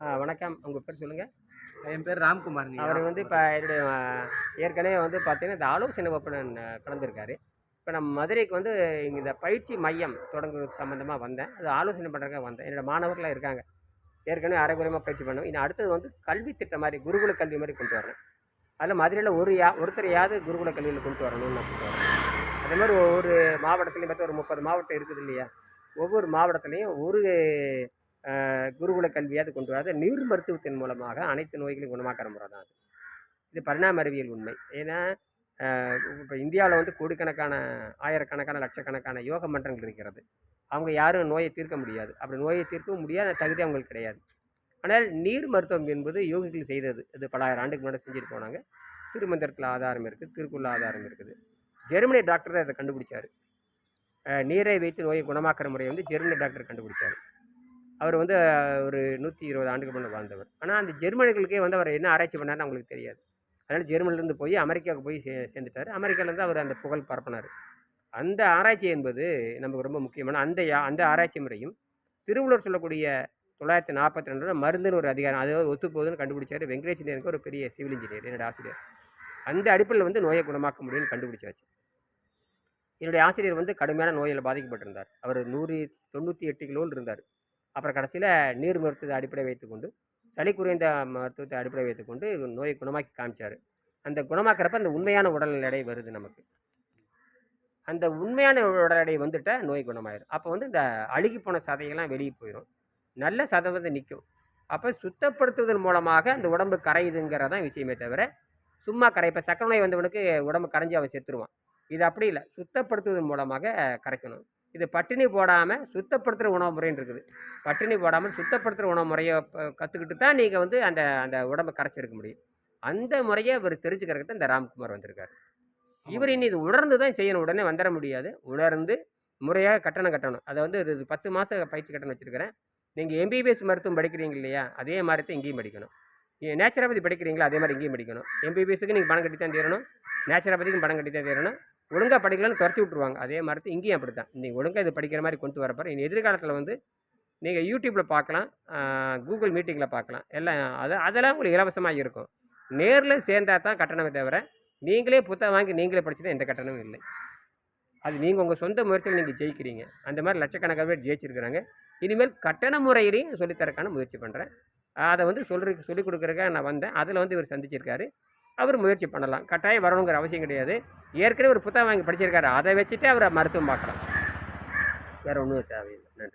வணக்கம். உங்கள் பேர் சொல்லுங்கள் என் பேர் ராம்குமாருங்க. அவர் வந்து இப்போ என்னுடைய ஏற்கனவே வந்து பார்த்தீங்கன்னா இந்த ஆலோசனை வகுப்பில் கலந்துருக்காரு. இப்போ நம்ம மதுரைக்கு வந்து இங்கே இந்த பயிற்சி மையம் தொடங்குறது சம்மந்தமாக வந்தேன். அது ஆலோசனை பண்ணுறதுக்காக வந்தேன். என்னோட மாணவர்களாக இருக்காங்க. ஏற்கனவே அரைகுறையமாக பயிற்சி பண்ணோம். இன்னும் அடுத்தது வந்து கல்வி திட்டம் மாதிரி குருகுல கல்வி மாதிரி கொண்டு வரேன் அதில் மதுரையில் ஒரு யா ஒருத்தரையாவது குருகுல கல்வியில் கொண்டு வரணும்னு நான் கொண்டு வரேன். அதே மாதிரி ஒவ்வொரு மாவட்டத்துலையும் பார்த்தா ஒரு முப்பது மாவட்டம் இருக்குது இல்லையா? ஒவ்வொரு மாவட்டத்துலேயும் ஒரு குருகுல கல்வியாவது கொண்டு வராது. நீர் மருத்துவத்தின் மூலமாக அனைத்து நோய்களையும் குணமாக்கிற முறை தான் அது. இது பரிணாம அறிவியல் உண்மை. ஏன்னா இப்போ இந்தியாவில் வந்து கோடிக்கணக்கான ஆயிரக்கணக்கான லட்சக்கணக்கான யோக மன்றங்கள் இருக்கிறது. அவங்க யாரும் நோயை தீர்க்க முடியாது. அப்படி நோயை தீர்க்கவும் முடியாத தகுதி அவங்களுக்கு கிடையாது. ஆனால் நீர் மருத்துவம் என்பது யோகிகள் செய்தது. இது பலாயிரம் ஆண்டுக்கு முன்னாடி செஞ்சுட்டு போனாங்க. திருமந்திரத்தில் ஆதாரம் இருக்குது திருக்குள்ள ஆதாரம் இருக்குது. ஜெர்மனி டாக்டர் தான் இதை கண்டுபிடிச்சார். நீரை வைத்து நோயை குணமாக்குற முறையை வந்து ஜெர்மனி டாக்டர் கண்டுபிடிச்சார். அவர் வந்து ஒரு நூற்றி இருபது ஆண்டுக்கு முன்னே வாழ்ந்தவர். ஆனால் அந்த ஜெர்மனிகளுக்கே வந்து அவர் என்ன ஆராய்ச்சி பண்ணார்னு அவங்களுக்கு தெரியாது. அதனால் ஜெர்மனிலேருந்து போய் அமெரிக்காவுக்கு போய் சே சேர்ந்துட்டார். அமெரிக்காவிலேருந்து அவர் அந்த புகழ் பரப்பினார். அந்த ஆராய்ச்சி என்பது நமக்கு ரொம்ப முக்கியமான அந்த யா- அந்த ஆராய்ச்சி முறையும் திருவள்ளுவர் சொல்லக்கூடிய தொள்ளாயிரத்தி நாற்பத்தி ரெண்டில் மருந்துன்னு ஒரு அதிகாரம் அதாவது ஒத்துப்போகுதுன்னு கண்டுபிடிச்சார் வெங்கடேசன் ஒரு பெரிய சிவில் இன்ஜினியர் என்னுடைய ஆசிரியர். அந்த அடிப்படையில் வந்து நோயை குணமாக்க முடியும்னு கண்டுபிடிச்சாச்சு. என்னுடைய ஆசிரியர் வந்து கடுமையான நோயில் பாதிக்கப்பட்டிருந்தார். அவர் நூறு தொண்ணூற்றி எட்டு கிலோவில் இருந்தார். அப்புறம் கடைசியில் நீர் மருத்துவத்தை அடிப்படை வைத்துக்கொண்டு சளி குறைந்த மருத்துவத்தை அடிப்படை வைத்துக்கொண்டு நோயை குணமாக்கி காமிச்சார். அந்த குணமாக்குறப்ப அந்த உண்மையான உடல் எடை வருது நமக்கு. அந்த உண்மையான உடல் எடை வந்துட்டா நோய் குணமாயிரும். அப்போ வந்து இந்த அழுகி போன சதையெல்லாம் வெளியே போயிடும் நல்ல சதை வந்து நிற்கும் அப்போ சுத்தப்படுத்துவதன் மூலமாக அந்த உடம்பு கரையுதுங்கிறதான் விஷயமே தவிர சும்மா கரை இப்போ சக்கரை நோய் வந்தவனுக்கு உடம்பு கரைஞ்சி அவன் செத்துருவான். இது அப்படி இல்லை. சுத்தப்படுத்துவதன் மூலமாக கரைக்கணும். இது பட்டினி போடாமல் சுத்தப்படுத்துகிற உணவு முறைன்னு இருக்குது. பட்டினி போடாமல் சுத்தப்படுத்துகிற உணவு முறையை கற்றுக்கிட்டு தான் நீங்கள் வந்து அந்த அந்த உடம்பை கரைச்சி எடுக்க முடியும். அந்த முறையை இவர் தெரிஞ்சுக்கிறதுக்கு தான் இந்த ராம்குமார் வந்திருக்காரு. இவர் இனி இது உணர்ந்து தான் செய்யணும். உடனே வந்துட முடியாது. உணர்ந்து முறையாக கட்டணம் கட்டணும். அதை வந்து இது பத்து மாதம் பயிற்சி கட்டணம் வச்சுருக்கிறேன். நீங்கள் எம்பிபிஎஸ் மருத்துவம் படிக்கிறீங்க இல்லையா? அதே மாதிரி தான் இங்கேயும் படிக்கணும். நேச்சுரோபதி படிக்கிறீங்களா? அதே மாதிரி இங்கேயும் படிக்கணும். எம்பிபிஎஸ்க்கு நீங்கள் பணம் கட்டி தான் தீரணும் நேச்சுரோபதிக்கும் பணம் கட்டி தான் தீரணும். ஒழுங்காக படிக்கலன்னு துரத்தி விட்ருவாங்க அதே மாதிரி தான் இங்கேயும் அப்படி தான் நீங்கள் ஒழுங்காக இது படிக்கிற மாதிரி கொண்டு வரப்போ இனி எதிர்காலத்தில் வந்து நீங்கள் யூடியூப்பில் பார்க்கலாம் கூகுள் மீட்டிங்கில் பார்க்கலாம். எல்லாம் அது அதெல்லாம் உங்களுக்கு இலவசமாக இருக்கும். நேரில் சேர்ந்தா தான் கட்டணமே தவிர நீங்களே புத்தகம் வாங்கி நீங்களே படிச்சுட்டா எந்த கட்டணமும் இல்லை. அது நீங்கள் உங்கள் சொந்த முயற்சியில் நீங்கள் ஜெயிக்கிறீங்க. அந்த மாதிரி லட்சக்கணக்காக பேர் ஜெயிச்சிருக்கிறாங்க. இனிமேல் கட்டண முறையிலையும் சொல்லித்தரக்கான முயற்சி பண்ணுறேன் அதை வந்து சொல்ற சொல்லிக் கொடுக்குறதுக்காக நான் வந்தேன். அதில் வந்து இவர் சந்திச்சிருக்காரு. அவர் முயற்சி பண்ணலாம். கட்டாயம் வரணுங்கிற அவசியம் கிடையாது. ஏற்கனவே ஒரு புத்தகம் வாங்கி படிச்சிருக்காரு. அதை வச்சுட்டு அவரை மருத்துவம் பார்க்கலாம். வேறு ஒன்றும் தேவையில்லை.